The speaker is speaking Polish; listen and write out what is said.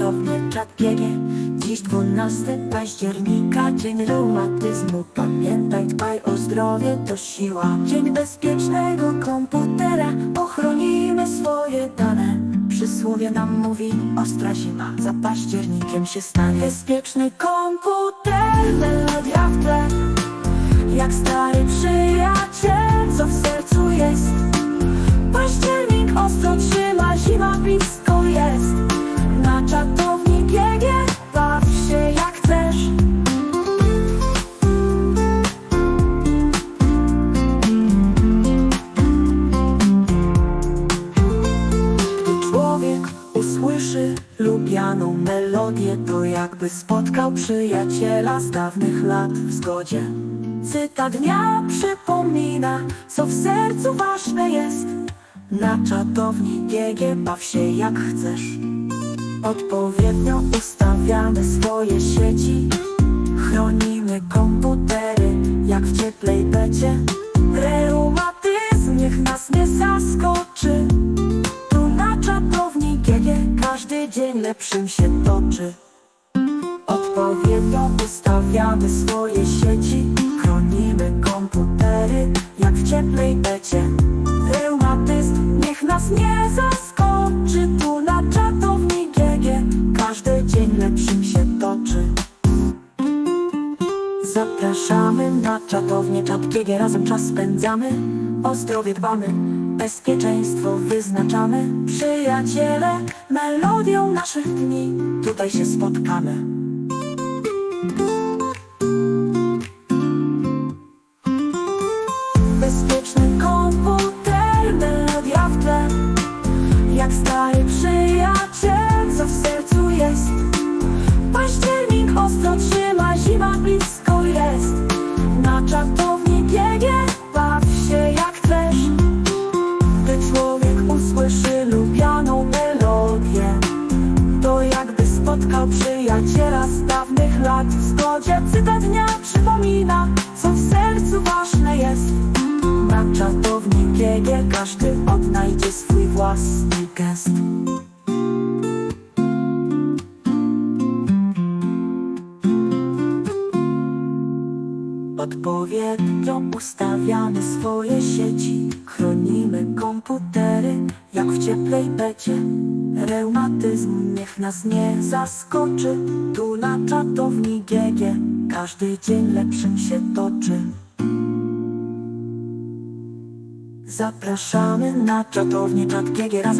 czatowny czat GG Dziś 12 października, dzień reumatyzmu. Pamiętaj, dbaj o zdrowie, to siła. Dzień bezpiecznego komputera Ochronimy swoje dane. Przysłowie nam mówi, ostra zima. Za październikiem się stanie. Bezpieczny komputer, melodia w tle. Jak stary melodię To jakby spotkał przyjaciela z dawnych lat w zgodzie. Cytat dnia przypomina, co w sercu ważne jest. Na czatowni GG baw się jak chcesz. Odpowiednio ustawiamy swoje sieci. Chronimy komputery jak w cieplej becie. Reumatyzm lepszym się toczy. Odpowiednio ustawiamy swoje sieci. Chronimy komputery jak w cieplej becie. Reumatyzm niech nas nie zaskoczy. Tu na czatowni GG każdy dzień lepszym się toczy. Zapraszamy na czatownię czat GG Razem czas spędzamy, o zdrowie dbamy Bezpieczeństwo wyznaczamy Przyjaciele, melodią naszych dni. Tutaj się spotkamy. Bezpieczny komputer, melodia w tle. Jak stary przyjaciel, co w sercu jest. Październik ostro trzyma, zima blisko jest Na czatowni GG lubianą melodię. To jakby spotkał przyjaciela z dawnych lat. W zgodzie cytat dnia przypomina, co w sercu ważne jest. Na czatowni GG każdy odnajdzie swój własny gest Odpowiednio ustawiamy swoje sieci. Chronimy komputery jak w cieplej becie. Reumatyzm niech nas nie zaskoczy. Tu na czatowni GG Każdy dzień lepszym się toczy. Zapraszamy na czatownię czat GG razem